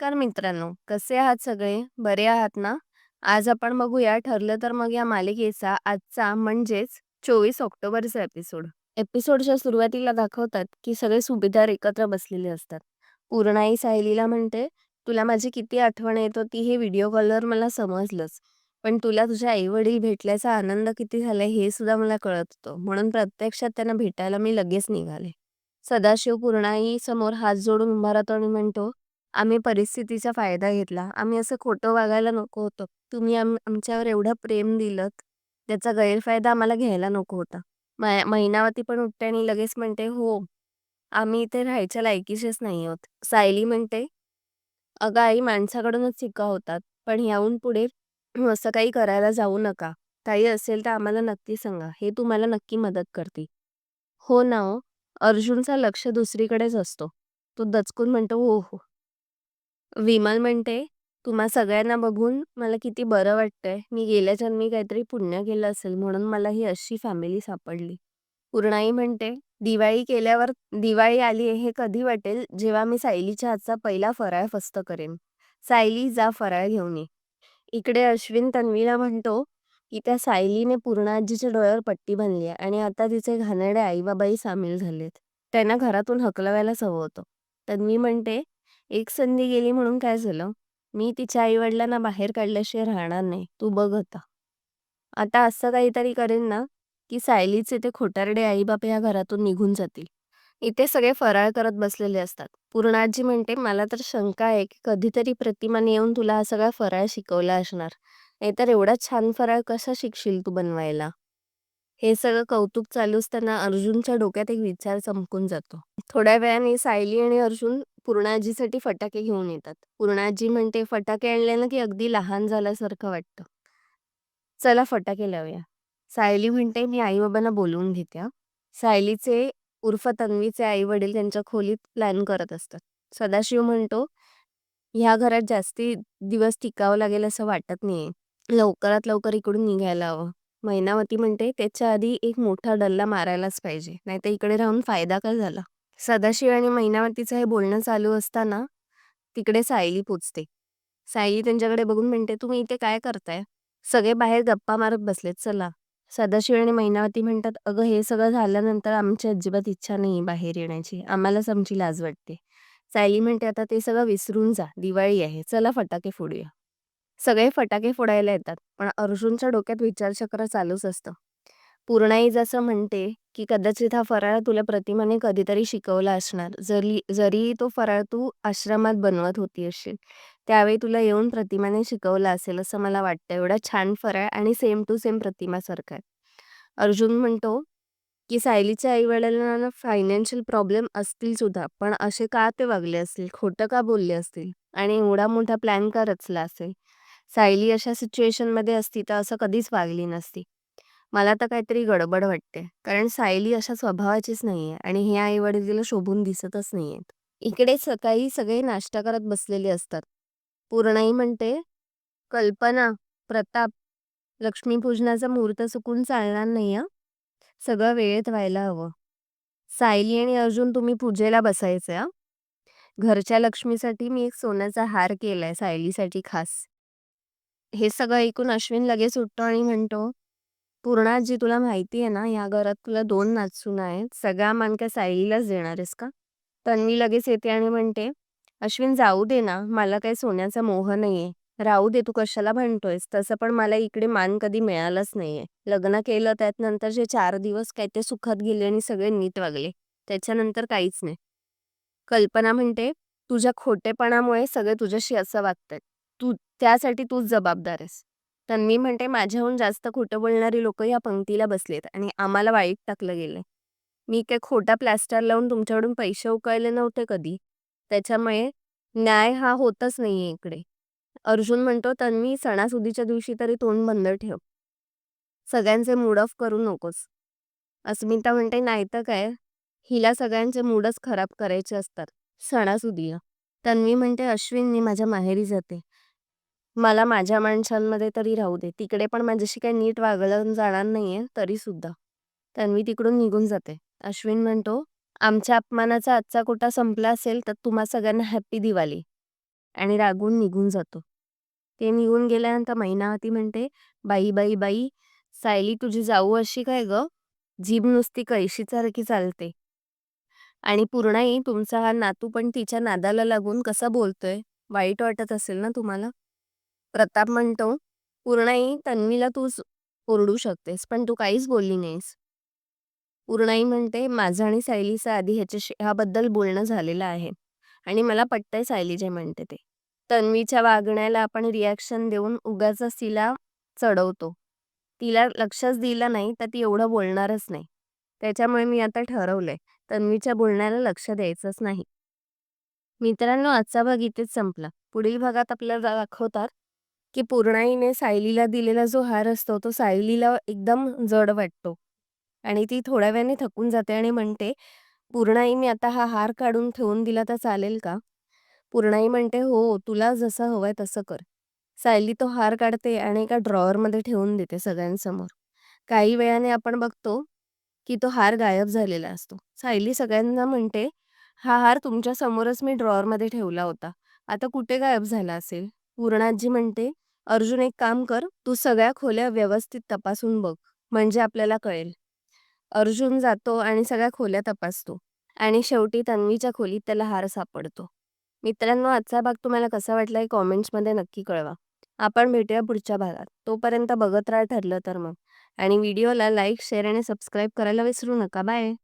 नमस्कार मित्रांनो कसे आहात सगळे? बरे आहात ना? आज आपण बघूया ठरलं तर मग या मालिकेचा आजचा म्हणजेच चोवीस ऑक्टोबरचा एपिसोड. एपिसोडच्या सुरुवातीला दाखवतात की सगळे सुभेदार एकत्र बसलेले असतात. पूर्णाई सायलीला म्हणते तुला माझी किती आठवण येत होती हे व्हिडिओ कॉलवर मला समजलंच. पण तुला तुझ्या आई वडील भेटल्याचा आनंद किती झालाय हे सुद्धा मला कळत होतं. म्हणून प्रत्यक्षात त्यांना भेटायला मी लगेच निघाले. सदाशिव पूर्णाई समोर हात जोडून उभा राहतो आणि म्हणतो आम्ही परिस्थितीचा फायदा घेतला. आम्ही असं खोटं वागायला नको होतं. तुम्ही आम आमच्यावर एवढं प्रेम दिलं त्याचा गैरफायदा आम्हाला घ्यायला नको होता. मै- मैनावती पण उठते आणि लगेच म्हणते हो आम्ही इथे राहायच्या लायकीचेच नाही आहोत. सायली म्हणते अगं आई माणसाकडूनच शिका होतात पण याहून पुढे असं काही करायला जाऊ नका. काही असेल तर आम्हाला नक्की सांगा. हे तुम्हाला नक्की मदत करते हो ना अर्जुनचा लक्ष दुसरीकडेच असतो. तो दचकून म्हणतो हो हो. विमल म्हणते तुम्हा सगळ्यांना बघून मला किती बरं वाटतंय. मी गेल्या जन्मी काहीतरी पुण्य केलं असेल म्हणून मला ही अशी फॅमिली सापडली. पूर्णाई म्हणते दिवाळी केल्यावर दिवाळी आली हे कधी वाटेल? जेव्हा मी सायलीच्या हातचा पहिला फराळ फस्त करेन. सायली जा फराळ घेऊन ये. इकडे अश्विन तन्वीला म्हणतो की त्या सायलीने पूर्णाजीच्या डोळ्यावर पट्टी बांधली आहे आणि आता तिचे घाणेरडे आई बाबाही सामील झालेत. त्यांना घरातून हकलवायलाच हवं होतं. तन्वी म्हणते एक संधी गेली म्हणून काय झालं? मी तिच्या आई वडिलांना बाहेर काढल्याशिवाय राहणार नाही. तू बघ आता. आता असं काहीतरी करेन ना की सायलीचे ते खोटारडे आई बाप या घरातून निघून जातील. इथे सगळे फराळ करत बसलेले असतात. पूर्णाजी म्हणते मला तर शंका आहे की कधीतरी प्रतिमाने येऊन तुला हा सगळा फराळ शिकवला असणार. नाहीतर एवढा छान फराळ कसा शिकशील तू बनवायला? हे सगळं कौतुक चालू असताना अर्जुनच्या डोक्यात एक विचार चमकून जातो. थोड्या वेळाने सायली आणि अर्जुन पूर्णाजीसाठी फटाके घेऊन येतात. पूर्णाजी म्हणते फटाके आणल्यानं की अगदी लहान झाल्यासारखं वाटतं. चला फटाके लावूया. सायली म्हणते मी आई बाबांना बोलवून घेते सायलीचे उर्फ तन्वीचे आई वडील त्यांच्या खोलीत प्लॅन करत असतात. सदाशिव म्हणतो ह्या घरात जास्ती दिवस टिकावं लागेल असं वाटत नाहीये. लवकरात लवकर इकडून निघायला हवं. मैनावती म्हणते त्याच्या आधी एक मोठा डल्ला मारायलाच पाहिजे नाहीतर इकडे राहून फायदा काय झाला? सदाशिव आणि महिनावतीचं हे बोलणं चालू असताना तिकडे सायली पोचते. सायली त्यांच्याकडे बघून म्हणते तुम्ही इथे काय करताय? सगळे बाहेर गप्पा मारत बसलेत चला. सदाशिव आणि महिनावती म्हणतात अगं हे सगळं झाल्यानंतर आमची अजिबात इच्छा नाही बाहेर येण्याची. आम्हालाच आमची लाज वाटते. सायली म्हणते आता ते सगळं विसरून जा. दिवाळी आहे. चला फटाके फोडूया. सगळे फटाके फोडायला येतात पण अर्जुनच्या डोक्यात विचारचक्र चालूच असतं. पूर्णाई जसं म्हणते की कदाचित हा फराळ तुला प्रतिमाने कधीतरी शिकवला असणार. जरी जरी तो फराळ तू आश्रमात बनवत होती असेल त्यावेळी तुला येऊन प्रतिमाने शिकवला असेल असं मला वाटतं. एवढा छान फराळ आणि सेम टू सेम प्रतिमासारखा आहे. अर्जुन म्हणतो की सायलीच्या आई वडिलांना फायनान्शियल प्रॉब्लेम असतील सुद्धा पण असे का ते वागले असतील? खोटं का बोलले असतील? आणि एवढा मोठा प्लॅन का रचला असेल? सायली अशा सिच्युएशनमध्ये असती तर असं कधीच वागली नसती. मला तर काहीतरी गडबड वाटते. कारण सायली अशा स्वभावाचीच नाहीये आणि हे आई वडील तिला शोभून दिसतच नाहीयेत. इकडे सकाळी सगळे नाश्ता करत बसलेले असतात. पूर्णाई म्हणते कल्पना प्रताप लक्ष्मीपूजनाचा मुहूर्त चुकून चालणार नाही हा. सगळं वेळेत व्हायला हवं. सायली आणि अर्जुन तुम्ही पूजेला बसायचे घरच्या लक्ष्मीसाठी मी एक सोन्याचा हार केलाय सायलीसाठी खास. हे सगळं ऐकून अश्विन लगेच उठतो आणि म्हणतो पूर्णाजी तुला माहिती आहे ना या घरात तुला दोन नाचसून आहेत. सगळा मान काय सायलीलाच देणार आहेस का? तन्वी लगेच येते आणि म्हणते अश्विन जाऊ दे ना. मला काही सोन्याचा मोह नाहीये. राहू दे तू कशाला म्हणतोयस तसं पण मला इकडे मान कधी मिळालंच नाहीये. लग्न केलं त्यात नंतर जे चार दिवस काय ते सुखात गेले आणि सगळे नीट वागले. त्याच्यानंतर काहीच नाही. कल्पना म्हणते तुझ्या खोटेपणामुळे सगळे तुझ्याशी असं वागतात तू त्यासाठी तूच जबाबदार आहेस. तन्वी म्हणते माझ्याहून जास्त खोटं बोलणारी लोक या पंक्तीला बसलेत आणि आम्हाला वाईट टाकलं गेलंय. मी काय खोटा प्लॅस्टर लावून तुमच्याकडून पैसे उकळले नव्हते कधी? त्याच्यामुळे न्याय हा होतच नाहीये इकडे. अर्जुन म्हणतो तन्वी सणासुदीच्या दिवशी तरी तोंड बंद ठेव. सगळ्यांचे मूड ऑफ करू नकोस. अस्मिता म्हणते नाही तर काय? हिला सगळ्यांचे मूडच खराब करायचे असतात सणासुदीला. तन्वी म्हणते अश्विन मी माझ्या माहेरी जाते. मला माझ्या माणसांमध्ये तरी राहू दे. तिकडे पण माझ्याशी काही नीट वागलं जाणार नाहीये तरी सुद्धा तन्वी तिकडून निघून जाते. अश्विन म्हणतो आमच्या अपमानाचा आजचा कोटा संपला असेल तर तुम्हा सगळ्यांना हॅप्पी दिवाळी. आणि रागून निघून जातो. ते निघून गेल्यानंतर मैनावती म्हणते बाई बाई बाई सायली तुझी जाऊ अशी काय ग? जीभ नुसती कळशीसारखी चालते. आणि पूर्णाई तुमचा हा नातू पण तिच्या नादाला लागून कसा बोलतोय? वाईट वाटत असेल ना तुम्हाला? प्रताप म्हणतो पूर्णाई तन्वीला तूच ओरडू शकतेस पण तू काहीच बोलली नाहीस. पूर्णाई म्हणते माझं आणि सायलीचं आधी ह्याच्याशी ह्याबद्दल बोलणं झालेलं आहे आणि मला पटतंय सायली जे म्हणते ते. तन्वीच्या वागण्याला आपण रिॲक्शन देऊन उगाच तिला चढवतो. तिला लक्षच दिलं नाही तर ती एवढं बोलणारच नाही. त्याच्यामुळे मी आता ठरवलंय तन्वीच्या बोलण्याला लक्ष द्यायचंच नाही. मित्रांनो आजचा भाग इथेच संपला. पुढील भागात आपल्याला दाखवतात की पूर्णाईने सायलीला दिलेला जो हार असतो तो सायलीला एकदम जड वाटतो. आणि ती थोड्या वेळाने थकून जाते आणि म्हणते पूर्णाई मी आता हा हार काढून ठेवून दिला तर चालेल का? पूर्णाई म्हणते हो तुला जसं हवंय तसं कर. सायली तो हार काढते आणि एका ड्रॉवरमध्ये ठेवून देते सगळ्यांसमोर. काही वेळाने आपण बघतो की तो हार गायब झालेला असतो. सायली सगळ्यांना म्हणते हा हार तुमच्या समोरच मी ड्रॉवरमध्ये ठेवला होता. आता कुठे गायब झाला असेल? पूर्णाजी म्हणते अर्जुन एक काम कर तू सगळ्या खोल्या व्यवस्थित तपासून बघ म्हणजे आपल्याला कळेल. अर्जुन जातो आणि सगळ्या खोल्या तपासतो आणि शेवटी तन्वीच्या खोलीत त्याला हार सापडतो. मित्रांनो आजचा भाग तुम्हाला कसा वाटला हे कॉमेंट्समध्ये नक्की कळवा. आपण भेटूया पुढच्या भागात. तोपर्यंत बघत राहा ठरलं तर मग. आणि व्हिडिओला लाईक शेअर आणि सबस्क्राईब करायला विसरू नका. बाय!